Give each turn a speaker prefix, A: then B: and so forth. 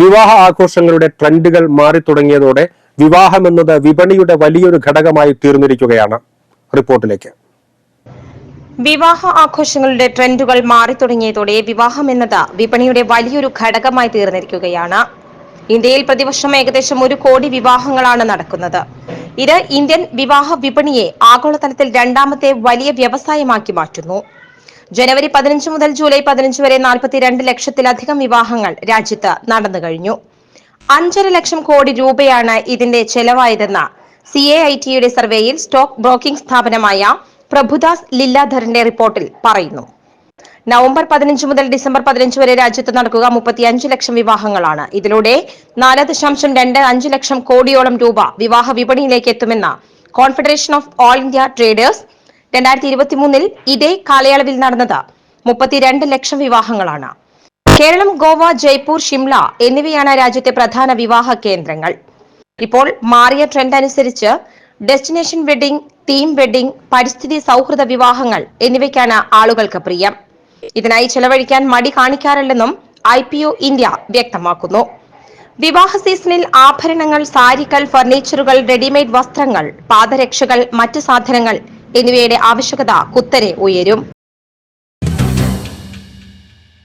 A: വിവാഹ ആഘോഷങ്ങളുടെ ട്രെൻഡുകൾ മാറി തുടങ്ങിയതോടെ വിവാഹം എന്നത് വിപണിയുടെ വലിയൊരു ഘടകമായി തീർന്നിരിക്കുകയാണ് റിപ്പോർട്ടിലേക്ക്.
B: വിവാഹ ആഘോഷങ്ങളുടെ ട്രെൻഡുകൾ മാറി തുടങ്ങിയതോടെ വിവാഹം എന്നത് വിപണിയുടെ വലിയൊരു ഘടകമായി തീർന്നിരിക്കുകയാണ്. ഇന്ത്യയിൽ പ്രതിവർഷം ഏകദേശം ഒരു കോടി വിവാഹങ്ങളാണ് നടക്കുന്നത്. ഇത് ഇന്ത്യൻ വിവാഹ വിപണിയെ ആഗോളതലത്തിൽ രണ്ടാമത്തെ വലിയ വ്യവസായമാക്കി മാറ്റുന്നു. ജനുവരി പതിനഞ്ച് മുതൽ ജൂലൈ പതിനഞ്ച് വരെ നാൽപ്പത്തിരണ്ട് ലക്ഷത്തിലധികം വിവാഹങ്ങൾ രാജ്യത്ത് നടന്നു കഴിഞ്ഞു. അഞ്ചര ലക്ഷം കോടി രൂപയാണ് ഇതിന്റെ ചെലവായതെന്ന് സി എ ഐ ടിയുടെ സർവേയിൽ സ്റ്റോക്ക് ബ്രോക്കിംഗ് സ്ഥാപനമായ പ്രഭുദാസ് ലില്ലാധറിന്റെ റിപ്പോർട്ടിൽ പറയുന്നു. നവംബർ പതിനഞ്ച് മുതൽ ഡിസംബർ പതിനഞ്ച് വരെ രാജ്യത്ത് നടക്കുക മുപ്പത്തിയഞ്ച് ലക്ഷം വിവാഹങ്ങളാണ്. ഇതിലൂടെ നാല് ദശാംശം രണ്ട് അഞ്ച് ലക്ഷം കോടിയോളം രൂപ വിവാഹ വിപണിയിലേക്ക് എത്തുമെന്ന് confederation of all India traders രണ്ടായിരത്തി ഇരുപത്തിമൂന്നിൽ ഇതേ കാലയളവിൽ നടന്നത് മുപ്പത്തിരണ്ട് ലക്ഷം വിവാഹങ്ങളാണ്. കേരളം ഗോവ ജയ്പൂർ ഷിംല എന്നിവയാണ് രാജ്യത്തെ പ്രധാന വിവാഹ കേന്ദ്രങ്ങൾ. ഇപ്പോൾ മാറിയ ട്രെൻഡ് അനുസരിച്ച് ഡെസ്റ്റിനേഷൻ വെഡിംഗ് തീം വെഡിംഗ് പരിസ്ഥിതി സൗഹൃദ വിവാഹങ്ങൾ എന്നിവയ്ക്കാണ് ആളുകൾക്ക് പ്രിയം. ഇതിനായി ചെലവഴിക്കാൻ മടി കാണിക്കാറില്ലെന്നും ഐ പി ഒ ഇന്ത്യ വ്യക്തമാക്കുന്നു. വിവാഹ സീസണിൽ ആഭരണങ്ങൾ സാരികൾ ഫർണിച്ചറുകൾ റെഡിമെയ്ഡ് വസ്ത്രങ്ങൾ പാദരക്ഷകൾ മറ്റ് സാധനങ്ങൾ എന്നിവയുടെ ആവശ്യകത കുത്തനെ ഉയരും.